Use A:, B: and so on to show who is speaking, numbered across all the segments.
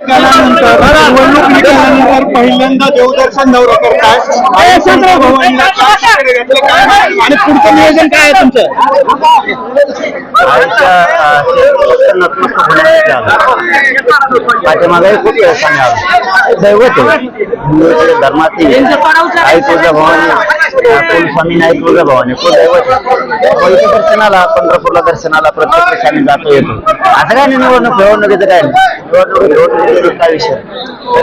A: निकालानंतर निवडणूक निकालानंतर पहिल्यांदा देवदर्शन दौरा करताय आणि चंद्र भवानीला क्लासकडे घेतलं. काय आणि पुढचं नियोजन काय आहे तुमचं?
B: पाठीमागे खूप आला दैवत आहे. धर्मातील आई तुळजा भवानी. कुलस्वामी नाही तुळजा भवानी दर्शनाला पंढरपूरला दर्शनाला प्रत्येक वर्षी आम्ही जातो येतो. असं काय नाही निवडणूक निवडणुकीचं काय निवडणूक काय विषय?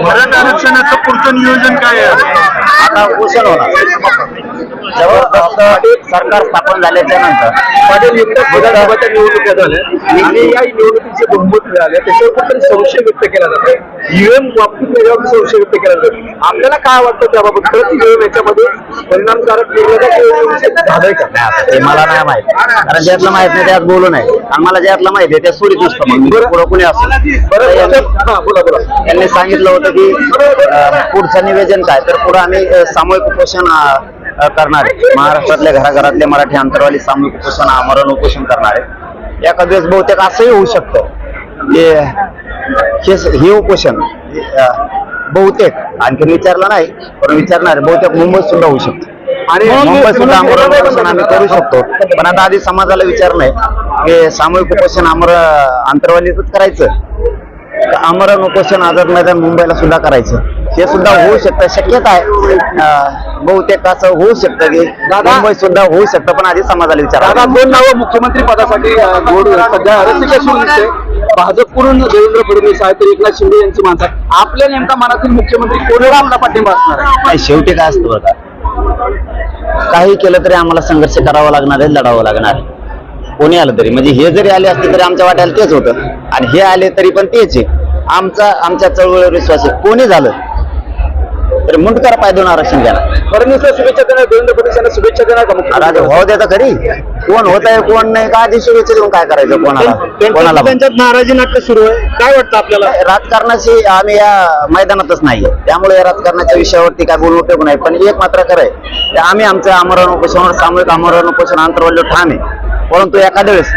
A: मराठा आरक्षणाचं पुढचं नियोजन काय आहे?
B: आता उशीर होणार. जबरदस्त सरकार स्थापन झाल्याच्यानंतर.
C: पाटील नुकत्याच विधानसभेच्या निवडणुका झाल्या आणि या निवडणुकीचे बहुमत मिळाले. त्याच्यावर कुठेतरी संशय व्यक्त केला जातो. ईव्हीएम बाबतीत त्याच्यावर संशय व्यक्त केला जातो. आपल्याला काय वाटतं त्याबाबत? खरंच ईव्हीएम याच्यामध्ये परिणामकारक झालंय का?
B: ते मला नाही माहीत. कारण ज्यातलं माहीत नाही त्यात बोलू नये. आणि मला ज्यातलं माहीत आहे त्या सुरीत नुसतं मग पुढं कुणी असो
C: बरं बोला बोला.
B: त्यांनी सांगितलं होतं की पुढचं निवेदन काय? तर पुढे आम्ही सामूहिक उपोषण करणार. आहे महाराष्ट्रातल्या घराघरातले मराठी अंतरवाली सामूहिक उपोषण आमरण उपोषण करणार. आहे एखाद दिवस बहुतेक असंही होऊ शकतं. की हे हे उपोषण बहुतेक. आणखी विचारलं नाही पण विचारणार. बहुतेक मुंबईत सुद्धा होऊ शकतं.
C: आणि
B: मुंबईत सुद्धा आमरण उपोषण आम्ही करू शकतो. पण आता आधी समाजाला विचारणं आहे की सामूहिक उपोषण आमर अंतरवालीच करायचं? आमरण उपोषण आझाद मैदान मुंबईला सुद्धा करायचं? हे सुद्धा होऊ शकतं. शक्यता आहे. बहुतेक असं होऊ शकतं की मुंबईत सुद्धा होऊ शकतं पण आधी समाजाला विचारा
C: दोन नावं मुख्यमंत्री पदासाठी सध्या दिसते भाजपकडून देवेंद्र फडणवीस आहेत तर एकनाथ शिंदे यांची माणसं. आपल्या नेमका मनातील मुख्यमंत्री कोणाला आपला पाठिंबा असणार आहे.
B: नाही शेवटी काय असतं बघा. काही केलं तरी आम्हाला संघर्ष करावा लागणार आहे लढावं लागणार आहे. कोणी आलं तरी. म्हणजे हे जरी आले असते तरी आमच्या वाट्याला तेच होतं. आणि हे आले तरी पण तेच आहे. आमचा आमच्या चळवळीवर विश्वास आहे. कोणी झालं? तरी मुंडकर पाय दोन आरक्षण द्या
C: फडणवीसला शुभेच्छा देणार देवेंद्र फडणवीस यांना शुभेच्छा देणार का मुख्यमंत्री?
B: भाऊ देता खरी. कोण होत आहे कोण नाही का आधी शुभेच्छा देऊन काय करायचं कोणाला? कोणाला.
A: त्यांच्यात नाराजी नाट्य सुरू आहे. काय वाटतं आपल्याला?
B: राजकारणाशी आम्ही या मैदानातच नाहीये. त्यामुळे या राजकारणाच्या विषयावरती काय बोलू उपयोग नाही. पण एक मात्र खरं आहे की आम्ही आमचं आमरण उपोषण सामूहिक आमरण उपोषण आंतरवल्य ठाम आहे. परंतु एखाद्या वेळेस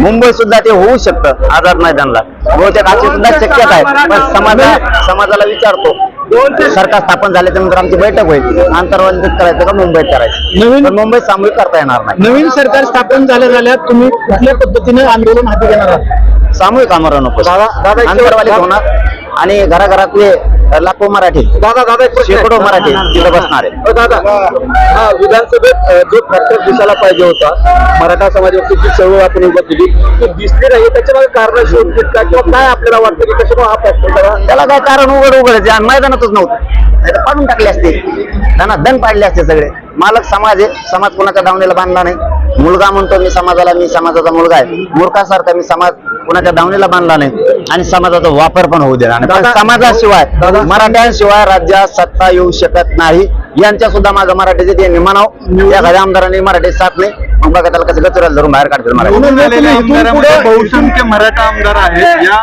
B: मुंबई सुद्धा ते होऊ शकतं आझाद मैदानला. बहुतेक अशी सुद्धा शक्यता आहे. पण समाजा समाजाला विचारतो सरकार स्थापन झाल्याच्यानंतर आमची बैठक होईल. आंतरवालीतच करायचं का मुंबईत करायचं?
A: नवीन
B: पण मुंबईत सामूहिक करता येणार नाही.
A: नवीन सरकार स्थापन झाल्या झाल्या तुम्ही कुठल्या पद्धतीने आंदोलन हाती घेणार आहात?
B: सामूहिक आमरण उपोषण
C: दादा- शेवट-
B: होणार. आणि घराघरातले लाखो मराठी.
C: दादा दादा एक प्रश्न. आहे.
B: शेकडो मराठी तिथं बसणार आहे
C: अ, दादा हा विधानसभेत अ, जो फॅक्टर दिसायला पाहिजे होता मराठा समाजाची जी चळवळ आपण उभा केली ती दिसली नाही. त्याच्यामागे कारण शोधतील का? किंवा काय आपल्याला वाटतं की कशामुळे हा फॅक्टर
B: त्याला काय कारण उघड उघड आहे. मैदानातच नव्हतं. नाही तर पाडून टाकले असते. त्यांना दण पाडले असते सगळे. मालक समाज आहे. समाज कोणाच्या दावणीला बांधला नाही. मुलगा म्हणतो मी समाजाला मी समाजाचा मुलगा आहे. मूर्खासारखा मी समाज कोणाच्या दावणीला बांधला नाही आणि समाजाचा वापर पण होऊ देणार नाही. समाजाशिवाय मराठ्यांशिवाय राज्यात सत्ता येऊ शकत नाही. यांच्या सुद्धा माझं मराठीचे त्यांनी म्हणाव. एखाद्या आमदारांनी मराठी साथ नाही. मग बघा त्याला कसं गचुराला धरून बाहेर काढतील मराठी.
A: आमदारांमध्ये बहुसंख्य मराठा आमदार आहेत. या